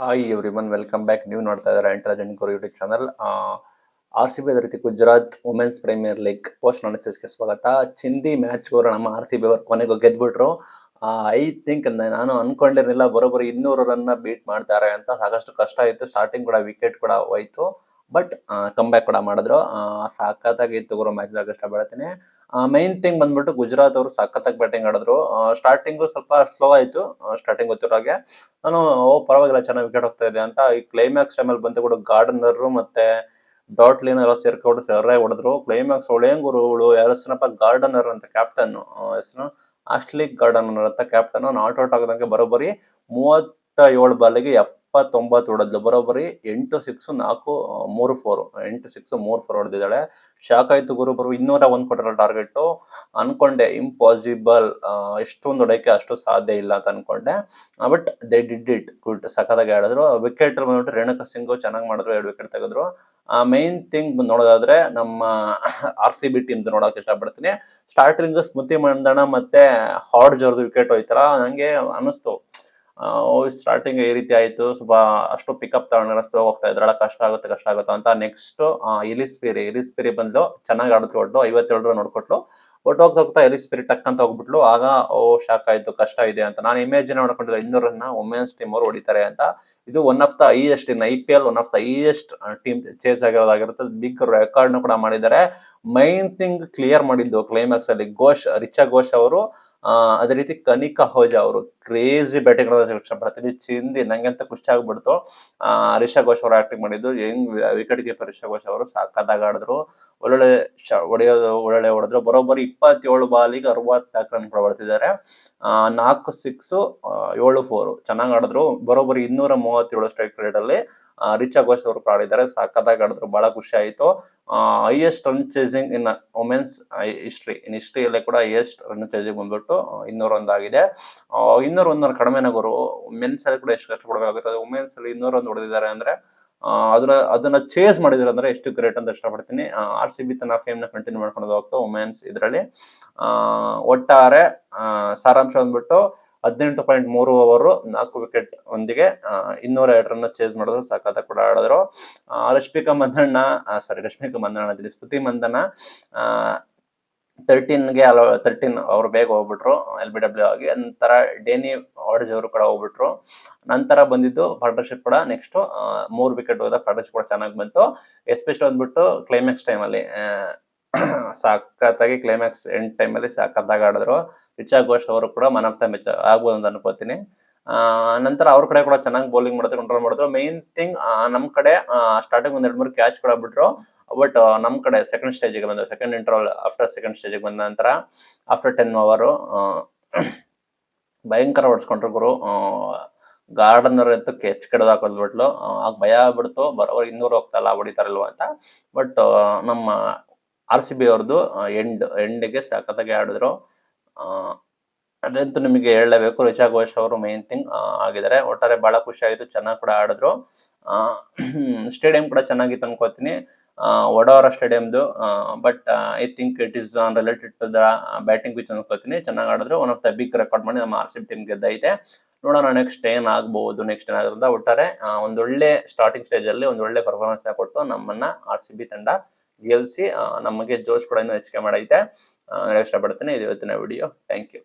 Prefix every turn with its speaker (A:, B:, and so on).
A: Hi everyone welcome back ನೀವು ನೋಡ್ತಾ ಇದ್ದಾರೆ intelligent core YouTube channel R C B ಅದೇ ರೀತಿ Gujarat women's premier league post ಅನಾಲಿಸಿಸ್ಗೆ ಸ್ವಾಗತ. ಚಿಂದಿ ಮ್ಯಾಚ್ ಗೋರು ನಮ್ಮ ಆರ್ ಸಿ ಬಿ ಅವರು ಕೊನೆಗೂ ಗೆದ್ಬಿಟ್ರು. ಐ ಥಿಂಕ್ ನಾನು ಅನ್ಕೊಂಡಿರಲಿಲ್ಲ. ಬರೋಬ್ಬರಿ ಇನ್ನೂರು ರನ್ನ ಬೀಟ್ ಮಾಡ್ತಾರೆ ಅಂತ. ಸಾಕಷ್ಟು ಕಷ್ಟ ಇತ್ತು. ಸ್ಟಾರ್ಟಿಂಗ್ ಕೂಡ ವಿಕೆಟ್ ಕೂಡ ಹೋಯ್ತು. ಬಟ್ ಕಮ್ ಬ್ಯಾಕ್ ಕೂಡ ಮಾಡಿದ್ರು. ಸಾಕತ್ತಾಗಿ ತಗೋರೋ ಗುರು ಮ್ಯಾಚ್ ದಾಗ ಇಷ್ಟಪಡ್ತೀನಿ ಮೈನ್ ಥಿಂಗ್ ಬಂದ್ಬಿಟ್ಟು ಗುಜರಾತ್ ಅವರು ಸಖತ್ತಾಗಿ ಬ್ಯಾಟಿಂಗ್ ಆಡಿದ್ರು. ಸ್ಟಾರ್ಟಿಂಗ್ ಸ್ವಲ್ಪ ಸ್ಲೋ ಆಯ್ತು. ಸ್ಟಾರ್ಟಿಂಗ್ ಗೊತ್ತಿರೋ ಹಾಗೆ. ನಾನು ಪರವಾಗಿಲ್ಲ, ಚೆನ್ನಾಗಿ ವಿಕೆಟ್ ಹೋಗ್ತಾ ಇದೆ ಅಂತ. ಈ ಕ್ಲೈಮ್ಯಾಕ್ಸ್ ಟೈಮಲ್ಲಿ ಬಂದು ಕೂಡ ಗಾರ್ಡನರ್ ಮತ್ತೆ ಡಾಟ್ಲಿನ್ ಎಲ್ಲ ಸೇರ್ಕೊಂಡು ಸರ್ರೆ ಹೊಡೆದ್ರು. ಕ್ಲೈಮ್ಯಾಕ್ಸ್ ಒಳೇಂಗೂರು ಗುರುಗಳು ಯಾರ ಹೆಸರಪ್ಪ? ಗಾರ್ಡನರ್ ಅಂತ ಕ್ಯಾಪ್ಟನ್ ಹೆಸರು ಆಸ್ಟ್ಲಿಕ್ ಗಾರ್ಡನರ್ ಅಂತ ಕ್ಯಾಪ್ಟನ್ ನಾಟ್ ಔಟ್ ಆಗದಂಗೆ ಬರೋಬ್ಬರಿ. ಮೂವತ್ತ ಏಳು ಬಾಲಿಗೆ ಎಪ್ಪತ್ತೊಂಬತ್ತು ಹೊಡೆದ್ಲು. ಬರೋಬ್ಬರಿ ಎಂಟು ಸಿಕ್ಸ್ ನಾಲ್ಕು ಮೂರು ಫೋರ್ ಎಂಟು ಸಿಕ್ಸ್ ಮೂರು ಫೋರ್ ಹೊಡೆದಿದ್ದಾಳೆ. ಶಾಕ್ ಗುರು ಬರು ಇನ್ನೂರ ಒಂದು ಕೊಟ್ಟರ ಟಾರ್ಗೆಟ್ ಅನ್ಕೊಂಡೆ ಇಂಪಾಸಿಬಲ್ ಎಷ್ಟೊಂದು ಹೊಡೆಯಕ್ಕೆ ಅಷ್ಟು ಸಾಧ್ಯ ಇಲ್ಲ ಅಂತ ಅನ್ಕೊಂಡೆ. But they did it good, ಸಖತ್ತಾಗಿ ಆಡಿದ್ರು. ವಿಕೆಟ್ ಬಂದ್ಬಿಟ್ಟು ರೇಣುಕಾ ಸಿಂಗು ಚೆನ್ನಾಗಿ ಮಾಡಿದ್ರು, ಎರಡು ವಿಕೆಟ್ ತೆಗೆದ್ರು. ಮೈನ್ ಥಿಂಗ್ ನೋಡೋದಾದ್ರೆ ನಮ್ಮ ಆರ್ ಸಿ ಬಿ ಟೀಮ್ ನೋಡೋಕೆ ಇಷ್ಟಪಡ್ತೀನಿ. ಸ್ಟಾರ್ಟಿಂಗ್ ಸ್ಮೃತಿ ಮಂದಣ ಮತ್ತೆ ಹಾರ್ಡ್ ಜೋರ್ದು ವಿಕೆಟ್ ಹೋಯ್ತಾರ ನಂಗೆ ಅನಿಸ್ತು. ಸ್ಟಾರ್ಟಿಂಗ್ ಈ ರೀತಿ ಆಯ್ತು. ಸ್ವಲ್ಪ ಅಷ್ಟು ಪಿಕಪ್ ತಗೊಂಡ್ರೆ ಅಷ್ಟು ಹೋಗ್ತಾ ಇದ್ರಲ್ಲ ಕಷ್ಟ ಆಗುತ್ತೆ ಕಷ್ಟ ಆಗುತ್ತೆ ಅಂತ ನೆಕ್ಸ್ಟ್ ಇಲಿಸ್ಪಿರಿ ಇಲಿಸ್ಪಿರಿ ಬಂದು ಚೆನ್ನಾಗಿ ಆಡಿದ್ರು ಒಟ್ಟು. ಐವತ್ತೇಳು ನೋಡ್ಕೊಟ್ಲು. ಒಟ್ಟು ಹೋಗ್ತಾ ಹೋಗ್ತಾ ಎಲಿಸ್ಪಿರಿ ಟಕ್ ಅಂತ ಹೋಗ್ಬಿಟ್ಲು. ಆಗ, ಓ ಶಾಕ್ ಆಯ್ತು, ಕಷ್ಟ ಇದೆ ಅಂತ. ನಾನು ಇಮೇಜಿನ ಮಾಡ್ಕೊಂಡಿಲ್ಲ ಇನ್ನೂರನ್ನ ವುಮೆನ್ಸ್ ಟೀಮ್ ಅವ್ರು ಹೊಡಿತಾರೆ ಅಂತ. ಇದು one of the highest in I P L one of the highest team change ಆಗಿರೋದಾಗಿರುತ್ತೆ. Big record ಕೂಡ ಮಾಡಿದ್ದಾರೆ. ಮೈನ್ ಥಿಂಗ್ ಕ್ಲಿಯರ್ ಮಾಡಿದ್ದು ಕ್ಲೈಮ್ಯಾಕ್ಸ್ ಅಲ್ಲಿ ಘೋಷ್ ರಿಚಾ ಘೋಷ್ ಅವರು ಅದೇ ರೀತಿ ಕನಿಕಾ ಹೋಜಾ ಅವರು ಕ್ರೇಜಿ ಬ್ಯಾಟಿಂಗ್ ಇಷ್ಟಪಡ್ತೀನಿ ಚಿಂದಿ ನಂಗೆ ಅಂತ ಖುಷಿ ಆಗ್ಬಿಡ್ತು. ಆ, ರಿಷಾ ಘೋಷ್ ಅವರು ಆಕ್ಟಿಂಗ್ ಮಾಡಿದ್ದು. ಹೆಂಗ್ ವಿಕೆಟ್ ಕೀಪರ್ ರಿಷಾ ಘೋಷ್ ಅವರು ಸಾಕಾದಾಗ ಆಡಿದ್ರು. ಒಳ್ಳೊಳ್ಳೆ ಶ- ಹೊಡೆಯೋದು ಒಳ್ಳೊಳ್ಳೆ ಹೊಡೆದ್ರು. ಬರೋಬ್ಬರಿ ಇಪ್ಪತ್ತೇಳು ಬಾಲಿಗೆ ಅರವತ್ನಾಲ್ಕು ರನ್ ಹೊಡೆದಿದ್ದಾರೆ. ನಾಲ್ಕು ಸಿಕ್ಸ್ ಏಳು ಫೋರು ಚೆನ್ನಾಗಿ ಆಡಿದ್ರು. ಬರೋಬ್ಬರಿ ಇನ್ನೂರ ಮೂವತ್ತೇಳು ಸ್ಟ್ರೈಕ್ ರೇಟ್ ಅಲ್ಲಿ ರಿಚಾ ಘೋಷ್ ಅವರು ಆಡಿದ್ದಾರೆ. ಸಖತ್ತಾಗಿ ಆಡಿದ್ರು. ಬಹಳ ಖುಷಿ ಆಯಿತು. Highest run chasing in women's history in ಹಿಸ್ಟ್ರಿಯಲ್ಲೇ ಕೂಡ ಹೈಯೆಸ್ಟ್ ರನ್ ಚೇಸಿಂಗ್ ಬಂದ್ಬಿಟ್ಟು ಇನ್ನೂರ ಒಂದಾಗಿದೆ ಇನ್ನೂರ ಒಂದರ ಕಡಿಮೆ ನಗರು. ಮೆನ್ಸ್ ಅಲ್ಲಿ ಕೂಡ ಎಷ್ಟು ಕಷ್ಟಪಡಬೇಕಾಗುತ್ತೆ. ವುಮೆನ್ಸ್ ಅಲ್ಲಿ ಇನ್ನೂರ ಒಂದು ಹೊಡೆದಿದ್ದಾರೆ ಅಂದ್ರೆ ಅದನ್ನ ಅದನ್ನ ಚೇಸ್ ಮಾಡಿದ್ರೆ ಅಂದ್ರೆ ಎಷ್ಟು ಗ್ರೇಟ್ ಅಂತ ಇಷ್ಟಪಡ್ತೀನಿ. ಆರ್ ಸಿ ಬಿ ತನ್ನ ಫೇಮ್ನ ಕಂಟಿನ್ಯೂ ಮಾಡ್ಕೊಂಡು ಹೋಗ್ತಾ ವುಮೆನ್ಸ್ ಇದರಲ್ಲಿ. ಒಟ್ಟಾರೆ ಸಾರಾಂಶ ಬಂದ್ಬಿಟ್ಟು ಹದಿನೆಂಟು ಪಾಯಿಂಟ್ ಮೂರು ಓವರು ನಾಲ್ಕು ವಿಕೆಟ್ ಒಂದಿಗೆ ಇನ್ನೂರ ಎರಡು ರನ್ ಚೇಸ್ ಮಾಡಿದ್ರು ಸಖತ್ ಕೂಡ ಆಡಿದ್ರು. ರಶ್ಮಿಕಾ ಮಂದಣ್ಣ ಸಾರಿ ರಶ್ಮಿಕಾ ಮಂದಣ್ಣ ಸ್ಮೃತಿ ಮಂದನ ತರ್ಟೀನ್ಗೆ ಅಲ ತರ್ಟೀನ್ ಅವ್ರು ಬೇಗ ಹೋಗ್ಬಿಟ್ರು ಎಲ್ ಬಿ ಡಬ್ಲ್ಯೂ ಆಗಿ. ನಂತರ ಡೇನಿ ಆರ್ಡ್ಜ್ ಅವರು ಕೂಡ ಹೋಗ್ಬಿಟ್ರು. ನಂತರ ಬಂದಿದ್ದು ಪಾರ್ಟ್ನರ್ಶಿಪ್ ಕೂಡ ನೆಕ್ಸ್ಟ್ ಮೂರು ವಿಕೆಟ್ ಹೋದ ಪಾರ್ಟ್ನರ್ಶಿಪ್ ಕೂಡ ಚೆನ್ನಾಗಿ ಬಂತು. ಎಸ್ಪೆಷಲಿ ಬಂದ್ಬಿಟ್ಟು ಕ್ಲೈಮ್ಯಾಕ್ಸ್ ಟೈಮಲ್ಲಿ ಸಖತ್ತಾಗಿ ಕ್ಲೈಮ್ಯಾಕ್ಸ್ ಎಂಡ್ ಟೈಮಲ್ಲಿ ಸಖತ್ತಾಗಿ ಆಡಿದ್ರು. ರಿಚಾ ಘೋಷ್ ಅವರು ಕೂಡ ಮನ್ ಆಫ್ ದ ಮ್ಯಾಚ್ ಆಗ್ಬೋದು ಅಂತ ಅನ್ಕೋತೀನಿ. ನಂತರ ಅವ್ರ ಕಡೆ ಕೂಡ ಚೆನ್ನಾಗಿ ಬೌಲಿಂಗ್ ಮಾಡಿದ್ರು ಕಂಟ್ರೋಲ್ ಮಾಡಿದ್ರು ಮೇನ್ ಥಿಂಗ್ ನಮ್ ಕಡೆ ಸ್ಟಾರ್ಟಿಂಗ್ ಒಂದ್ ಎರಡು ಮೂರು ಕ್ಯಾಚ್ ಕೂಡ ಬಿಟ್ರು. ಬಟ್ ನಮ್ ಕಡೆ ಸೆಕೆಂಡ್ ಸ್ಟೇಜಿಗೆ ಬಂದ ಸೆಕೆಂಡ್ ಇಂಟರ್ವಲ್ ಆಫ್ಟರ್ ಸೆಕೆಂಡ್ ಸ್ಟೇಜಿಗೆ ಬಂದ ನಂತರ ಆಫ್ಟರ್ ಟೆನ್ ಅವರು ಭಯಂಕರ ಹೊಡ್ಸ್ಕೊಂಡ್ರು ಗುರು. ಗಾರ್ಡನರ್ ಅಂತೂ ಕೆಚ್ ಕಡ್ದು ಹಾಕೋದ್ಬಿಟ್ಲು. ಆಗ ಭಯ ಆಗ್ಬಿಡ್ತು. ಬರೋರು ಇನ್ನೂರು ಹೋಗ್ತಲ್ಲ ಹೊಡಿತಾರಲ್ವ ಅಂತ. ಬಟ್ ನಮ್ಮ ಆರ್ ಸಿ ಬಿ ಅವ್ರದ್ದು ಎಂಡ್ ಎಂಡಿಗೆ ಸಖತ್ತಾಗಿ ಆಡಿದ್ರು. ಅದಂತೂ ನಿಮಗೆ ಹೇಳಲೇಬೇಕು. ರಿಚಾ ಘೋಷ್ ಅವರು ಮೇನ್ ಥಿಂಗ್ ಆಗಿದ್ದಾರೆ. ಒಟ್ಟಾರೆ ಬಹಳ ಖುಷಿ ಆಯಿತು. ಚೆನ್ನಾಗಿ ಕೂಡ ಆಡಿದ್ರು. ಸ್ಟೇಡಿಯಂ ಕೂಡ ಚೆನ್ನಾಗಿತ್ತು ಅನ್ಕೋತೀನಿ. Vadodara ಸ್ಟೇಡಿಯಮ್ದು but I think it is on related to the batting pitch ಅನ್ಕೋತೀನಿ. ಚೆನ್ನಾಗಿ ಆಡಿದ್ರು. One of the big record ಮಾಡಿ ನಮ್ಮ ಆರ್ ಸಿ ಟೀಮ್ ಗೆದ್ದೈತೆ. ನೋಡೋಣ ನೆಕ್ಸ್ಟ್ ಏನ್ ಆಗ್ಬಹುದು ನೆಕ್ಸ್ಟ್ ಏನಾಗಿರೋದ ಒಟ್ಟಾರೆ ಒಂದೊಳ್ಳೆ ಸ್ಟಾರ್ಟಿಂಗ್ ಸ್ಟೇಜ್ ಅಲ್ಲಿ ಒಂದೊಳ್ಳೆ ಪರ್ಫಾರ್ಮೆನ್ಸ್ ಕೊಟ್ಟು ನಮ್ಮನ್ನ ಆರ್ ಸಿ ಬಿ ತಂಡ ಗೆಲ್ಸಿ ನಮಗೆ ಜೋಶ್ ಕೂಡ ಇನ್ನೂ ಹೆಚ್ಚಿಗೆ ಮಾಡೈತೆ. ಇಷ್ಟಪಡ್ತೀನಿ ಇದು ಇವತ್ತಿನ ವಿಡಿಯೋ ಥ್ಯಾಂಕ್ ಯು